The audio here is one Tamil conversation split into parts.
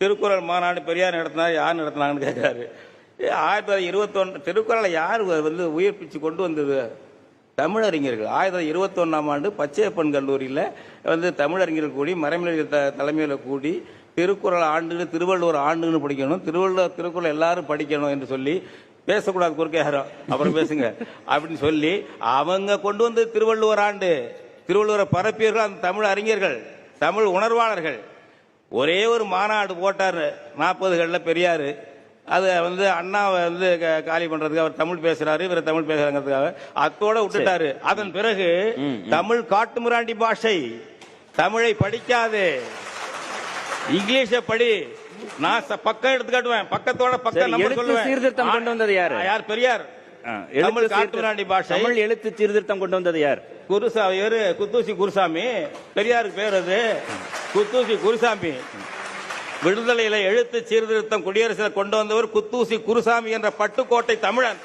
திருக்குறள் மாநாடு பெரியார் நடத்தினா யார் நடத்தினாங்கன்னு கேட்குறாரு. ஆயிரத்தி தொள்ளாயிரத்தி இருபத்தொன்று திருக்குறளை யார் வந்து உயிர்ப்பிச்சு கொண்டு வந்தது? தமிழறிஞர்கள். ஆயிரத்தி தொள்ளாயிரத்தி இருபத்தொன்னாம் ஆண்டு பச்சையப்பன் கல்லூரியில் வந்து தமிழறிஞர்கள் கூடி மறைமலை த தலைமையில் கூடி திருக்குறள் ஆண்டு திருவள்ளுவர் ஆண்டுன்னு படிக்கணும் திருவள்ளுவர் திருக்குறள் எல்லாரும் படிக்கணும் என்று சொல்லி பேசக்கூடாது குறுக்க யாரும் அப்புறம் பேசுங்க அப்படின்னு சொல்லி அவங்க கொண்டு வந்து திருவள்ளுவர் ஆண்டு. திருவள்ளுவரை பரப்பியர்கள் அந்த தமிழ் அறிஞர்கள் தமிழ் உணர்வாளர்கள். ஒரே ஒரு மாநாடு போட்டார் நாற்பதுகளில் பெரியார். அதை வந்து அண்ணாவை வந்து காலி பண்றதுக்கு அவர் தமிழ் பேசுறாரு இவர் தமிழ் பேசுறாங்கிறதுக்காக அத்தோட விட்டுட்டாரு. அதன் பிறகு தமிழ் காட்டுமிராண்டி பாஷை தமிழை படிக்காது. இங்கிலீஷை படி. நான் பக்கம் எடுத்து காட்டுவேன். பக்கத்தோட பக்கம் சீர்திருத்தம் கொண்டு வந்தது யாரு? யார்? பெரியார். தமிழ். காட்டுமிராண்டி பாஷை. தமிழ் எழுத்து சீர்திருத்தம் கொண்டு வந்தது யார்? குருசாமி இவரு குத்தூசி குருசாமி. பெரியாருக்கு பேர் அது. குத்தூசி குருசாமி. விடுதலையில எழுத்து சீர்திருத்தம் குடியரசில் கொண்டு வந்தவர் குத்தூசி குருசாமி என்ற பட்டுக்கோட்டை தமிழன்.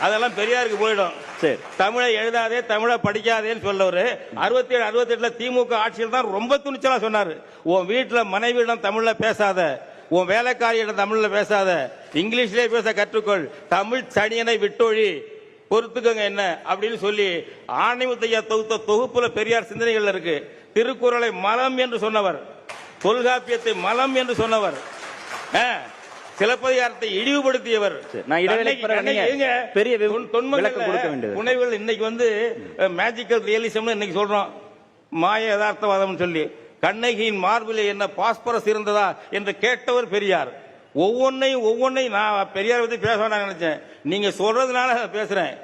அதெல்லாம் பெரியாருக்கு போயிடும். சரி. தமிழை எழுதாதே தமிழை படிக்காதேன்னு சொல்லவர் அறுபத்தி ஏழு அறுபத்தி எட்டுல திமுக ஆட்சியில் தான் ரொம்ப துணிச்சலா சொன்னாரு. உன் வீட்டுல மனைவியிடம் தமிழ்ல பேசாத. உன் வேலைக்காரியிடம் தமிழ்ல பேசாத இங்கிலீஷ்லயே பேச கற்றுக்கொள் தமிழ் சனியனை விட்டொழி பொறுத்துக்கங்க என்ன அப்படின்னு சொல்லி ஆணைமுத்தையா தொகுத்த தொகுப்புல பெரியார் சிந்தனைகள் இருக்கு. திருக்குறளை மலம் என்று சொன்னவர். தொல்காப்பியத்தை மலம் என்று சொன்னவர். சிலப்பதிகாரத்தை இழிவுபடுத்தியவர். பெரிய. புனைவுகள் இன்னைக்கு வந்து மேஜிக்கல் ரியலிசம்னு இன்னைக்கு சொல்றோம். மாய யதார்த்தவாதம்னு சொல்லி. கண்ணகியின் மார்பிலே என்ன பாஸ்பரஸ் இருந்ததா என்று கேட்டவர் பெரியார். ஒவ்வொன்னையும் ஒவ்வொன்னையும் நான் பெரியார் பத்தி பேச வேண்டாம் நினைச்சேன். நீங்க சொல்றதுனால பேசுறேன்.